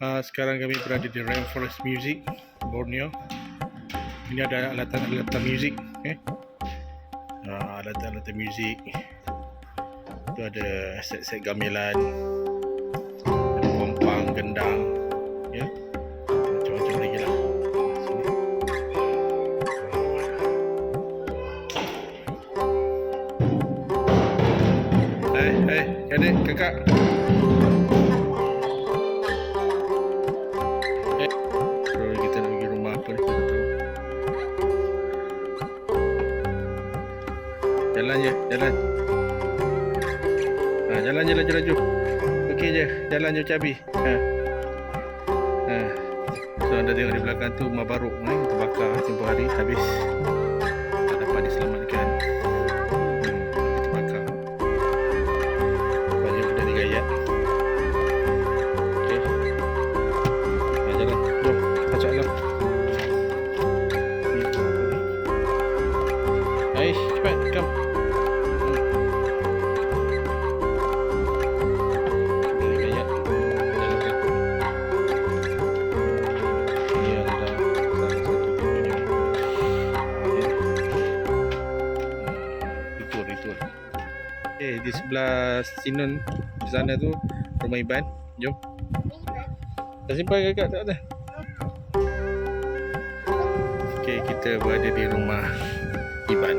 Uh, sekarang kami berada di Rainforest Music, Borneo. Ini ada alatan-alatan muzik. Eh? Uh, alatan-alatan muzik. Itu ada set-set gamelan. Ada kompang, gendang. Ya? Macam-macam lagi lah. Hai, adik, kakak. Je cabi. Ha. Ha. So anda tengok di belakang tu rumah baru ni terbakar tempoh hari habis. Tak dapat diselamatkan. Sinun, di sana tu rumah Iban. Jom. Tak simpan kakak tak ada. Okey, kita berada di rumah Iban.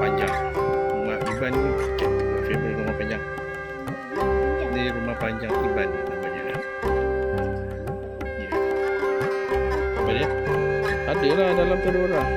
Panjang. Rumah Iban ni favorite rumah panjang. Ni rumah panjang Iban. Ya. Ada lah dalam tu ada orang.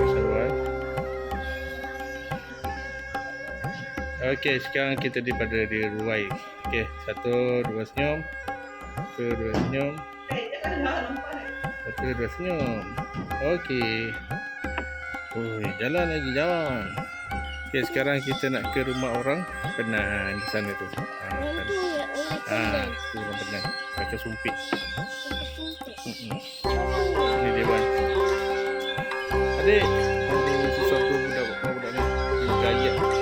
Pasal buah. Okey, sekarang kita di pada di Ruai. Okey, satu, dua senyum. Satu, dua senyum. Satu, dua senyum. Okey. Oh, jalan lagi, jalan. Okey, sekarang kita nak ke rumah orang Penan di sana tu. Ha, sana. Ah, tu orang Penan. Pakai sumpit. Ini dia Wan. Adik. Aduh, sesuatu budak budak budak ni. Dia Gaya.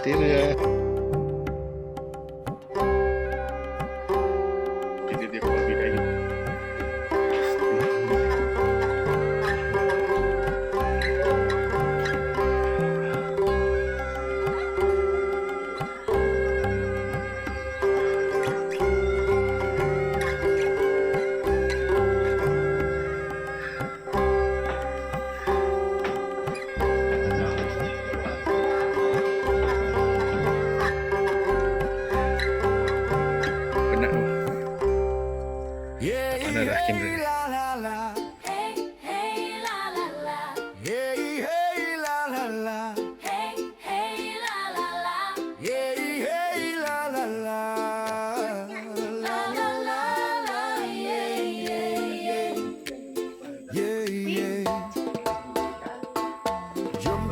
Kena lah. Mana dah kamera ni?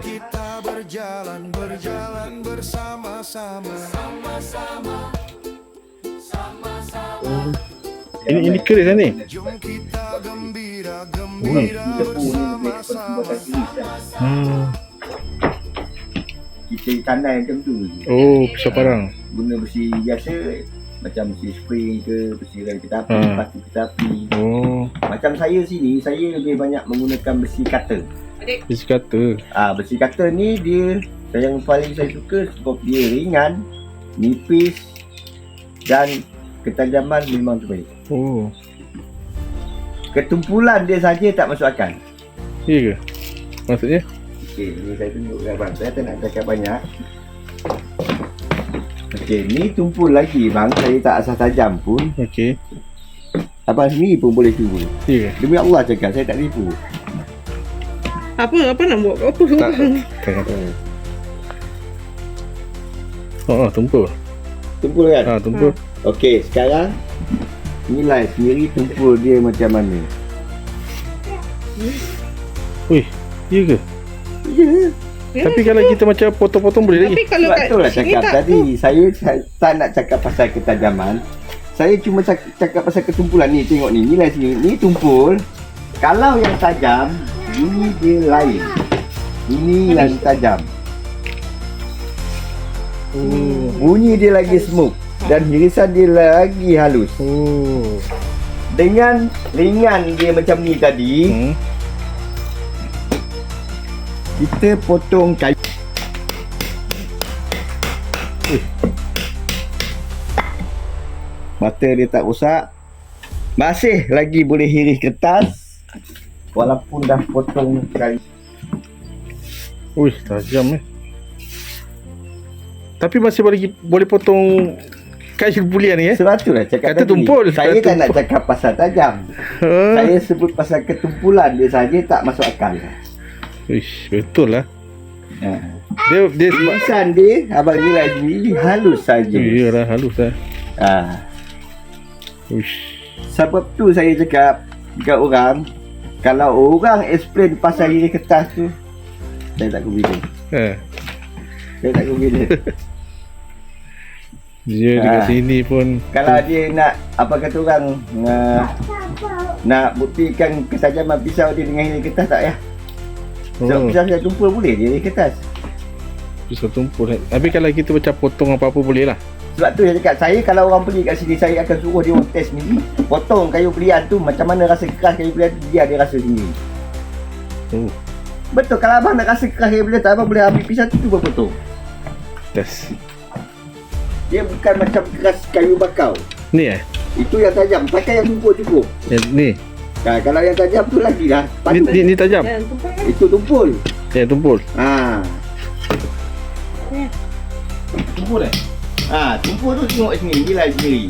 Kita berjalan, berjalan bersama-sama. Ini ini keris ni. Kita Hmm. Tepu ni kan. Hmm. Kita tandai macam tu. Oh, pisau parang. Guna besi biasa macam besi spring ke, besi rel kereta api, Hmm. batu kereta api. Oh. Macam saya sini, saya lebih banyak menggunakan besi cutter. Besi kata. Ah, besi cutter ni dia yang paling saya suka sebab dia ringan, nipis dan ketajaman memang terbaik. Oh. Ketumpulan dia saja tak masuk akal. Ya ke? Maksudnya? Okey, ni saya tunjuk abang. Saya tak nak cakap banyak. Okey, ni tumpul lagi bang. Saya tak asal tajam pun. Okey. Abang sendiri pun boleh cuba. Ya ke? Demi Allah cakap, saya tak tipu. Apa apa nak buat? Apa? Tak. Tak kata. Oh, oh, tumpul. Tumpul kan? Ah, tumpul. Okey, sekarang nilai sendiri tumpul dia macam mana. Wih, ya ke? Ya. Tapi kalau kita macam potong-potong boleh lagi. Tapi kalau Sebab kat tu lah sini cakap tak tadi. Saya, saya tak nak cakap pasal ketajaman. Saya cuma cakap, cakap pasal ketumpulan ni. Tengok ni, nilai sini. Ni tumpul. Kalau yang tajam, ini dia lain. Ini yang tajam. Oh. Bunyi dia lagi smooth. Dan irisan dia lagi halus. Oh. Dengan ringan dia macam ni tadi, Hmm. kita potong kayu. Mata dia tak rosak. Masih lagi boleh hiris kertas. Walaupun dah potong kayu. Wih, tajam eh. Tapi masih boleh boleh potong kayu bulian ni eh. Sebab tu lah cakap Kata tadi. tumpul, Saya kata tak nak tumpul. cakap pasal tajam. Ha? Saya sebut pasal ketumpulan dia saja tak masuk akal. Ish, betul lah. Ha. Dia dia sebab Irisan dia, abang nilai sendiri halus saja. Ya lah halus lah. Ha. Uish. Sebab tu saya cakap dekat orang kalau orang explain pasal diri kertas tu saya tak confident. Ha. Saya tak confident. Dia dekat Ah. sini pun kalau dia nak apa kata orang uh, nak buktikan ketajaman pisau dia dengan hili kertas tak ya? Sebab oh, pisau saya tumpul boleh dia hili kertas. pisau tumpul. Tapi kalau kita macam potong apa-apa boleh lah. Sebab tu saya cakap saya kalau orang beli kat sini saya akan suruh dia orang test sendiri potong kayu belian tu macam mana rasa keras kayu belian tu dia ada rasa sendiri. Oh, Betul kalau abang nak rasa keras kayu belian tu abang boleh ambil pisau tu cuba potong. test. Dia bukan macam keras kayu bakau. Ni eh? Itu yang tajam. Pakai yang tumpul cukup. Yang ni. Ha, kalau yang tajam tu lagi dah. Ni, ni, ni tajam. Kan? itu tumpul. Yang tumpul. Ha. Tumpul eh? Ha, tumpul tu tengok sini, nilai sendiri.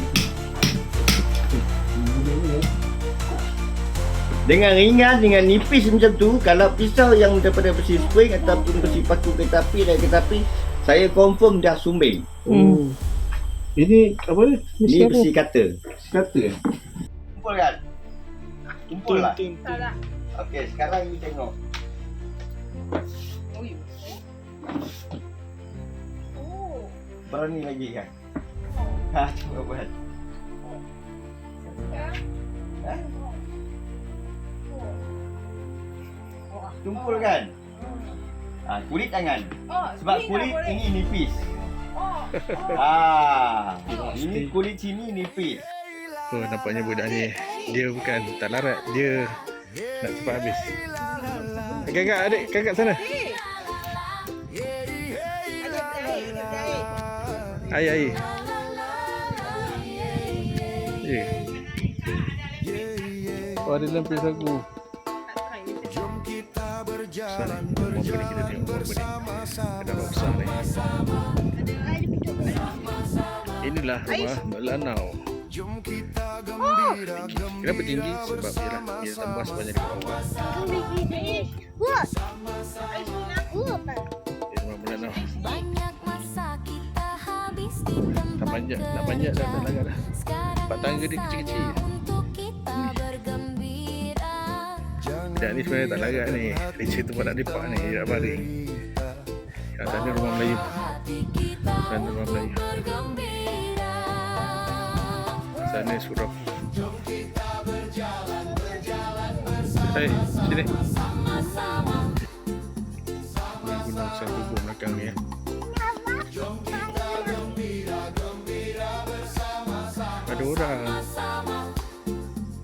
Dengan ringan, dengan nipis macam tu, kalau pisau yang daripada besi spring ataupun besi paku kereta api dan kereta api, saya confirm dah sumbing. Oh. Ini apa ni? Ni besi kata eh? Tumpul kan? Tumpul lah. Okey, sekarang you tengok. Oh. Berani lagi kan? Ha, cuba buat. Ha? Tumpul kan? Ha, kulit jangan. Oh, Sebab ni kulit ini nipis. Ha, ini kulit sini nipis. Oh, nampaknya budak ni dia bukan tak larat, dia nak cepat habis. Kakak adik, kakak sana. Air, air. Ya. Oh, ada lempis aku. Jom kita berjalan mobil ni kita besar ni? Inilah rumah Lanau. Jom kita gembira Kenapa tinggi? Sebab ialah dia tambah sebanyak di bawah. Dia rumah Mbak Lanau. Banyak masa kita habis di tempat Tak panjat, nak panjat dah tak larat dah. Tempat tangga dia kecil-kecil. kita Sekejap ni sebenarnya tak larat ni. Leceh tempat nak lepak ni. Dia nak baring. Kat sana rumah Melayu. Hati kita Sana rumah Melayu. bergembira Kat sana surau. Hai, sini. Ni gunung Sanggubo belakang ni ya. Ada orang.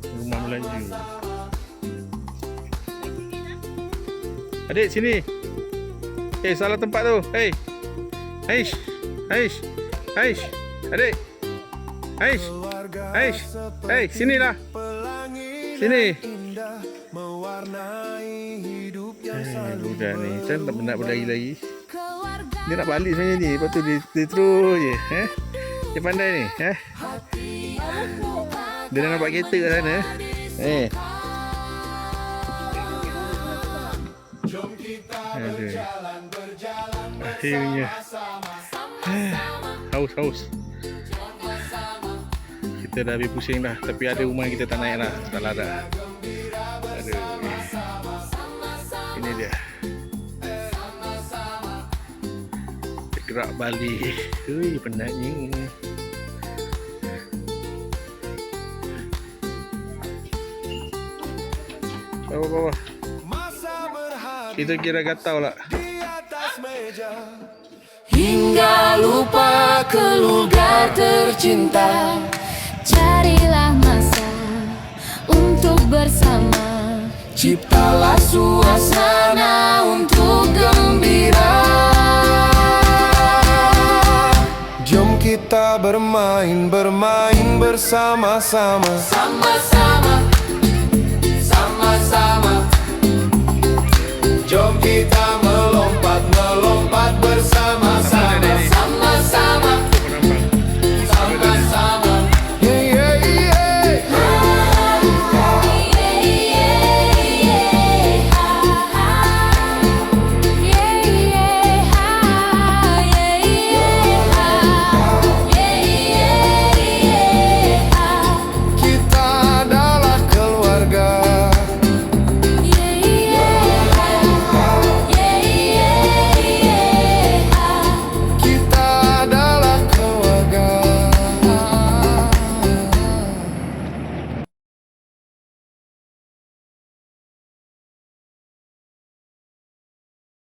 Rumah melaju. Adik sini. Eh salah tempat tu. Hey. Aish. Aish. Aish. Adik. Aish. Aish. Hey, sinilah. Sini. Eh, budak ni macam tak penat berlari lagi. Dia nak balik sebenarnya ni. Lepas tu dia, dia terus je. Eh? Dia pandai ni. Eh? Dia dah nampak kereta kat sana. Eh. Aduh. Akhirnya. Haus, haus. Kita dah habis pusing dah. Tapi ada rumah yang kita tak naik lah. Tak dah. Aduh. Ini dia. Gerak balik. Hui, penatnya. Bawah, bawah. Kita kira gatau lah. Hingga lupa keluarga tercinta. Carilah masa untuk bersama. Ciptalah suasana untuk gembira. Jom kita bermain, bermain bersama-sama. Sama-sama. Jom kita